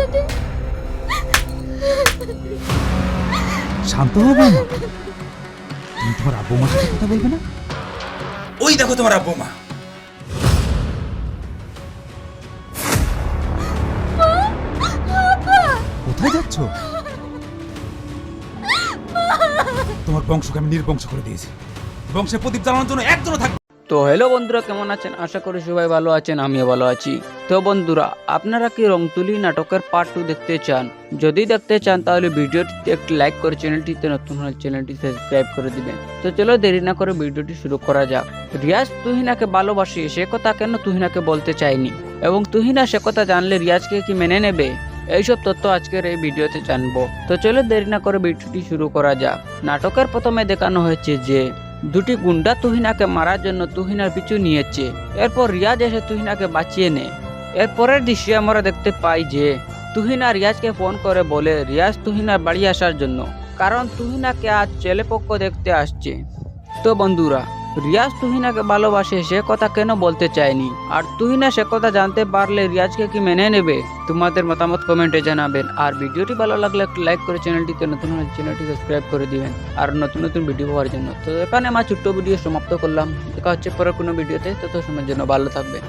সাথে। শান্ত হও বৌমা তুমি তোমার আব্বু মার সাথে কথা বলবে না? ওই দেখো তোমার আব্বু মা কোথায় যাচ্ছ? তোমার বংশকে আমি নির্বংশ করে দিয়েছি। বংশে প্রদীপ জ্বালানোর জন্য একজনও থাকবে তো হ্যালো বন্ধুরা, কেমন আছেন? আশা করি সবাই ভালো আছেন, আমিও ভালো আছি। তো বন্ধুরা, আপনারা কি রংতুলি নাটকের পার্ট টু দেখতে চান? যদি দেখতে চান, তাহলে ভিডিওটিতে একটি লাইক করে চ্যানেলটিতে নতুন হলে চ্যানেলটি সাবস্ক্রাইব করে দিবেন। তো চলো দেরি না করে ভিডিওটি শুরু করা যাক। রিয়াজ তুহিনাকে ভালোবাসে, সে কথা কেন তুহিনাকে বলতে চায়নি? এবং তুহিনা সে কথা জানলে রিয়াজকে কি মেনে নেবে? এইসব তথ্য আজকের এই ভিডিওতে জানব। তো চলো দেরি না করে ভিডিওটি শুরু করা যাক। নাটকের প্রথমে দেখানো হয়েছে যে দুটি গুন্ডা তুহিনাকে মারার জন্য তুহিনার পিছু নিয়েছে। এরপর রিয়াজ এসে তুহিনাকে বাঁচিয়ে নেয়। এরপরের দৃশ্যে আমরা দেখতে পাই যে, তুহিনা রিয়াজকে ফোন করে বলে, রিয়াজ, তুহিনার বাড়ি আসার জন্য। কারণ তুহিনাকে আজ ছেলেপক্ষ দেখতে আসছে। তো বন্ধুরা রিয়াজ তুহিনাকে ভালোবাসে, সে কথা কেন বলতে চায়নি? আর তুহিনা সে কথা জানতে পারলে রিয়াজকে কি মেনে নেবে? তোমাদের মতামত কমেন্টে জানাবেন। আর ভিডিওটি ভালো লাগলে একটু লাইক করে চ্যানেলটিতে নতুন চ্যানেলটি সাবস্ক্রাইব করে দিবেন। আর নতুন নতুন ভিডিও পাওয়ার জন্য। তো এখানে আমার ছোট্ট ভিডিও সমাপ্ত করলাম। দেখা হচ্ছে পরে কোনো ভিডিওতে। তত সময়ের জন্য ভালো থাকবে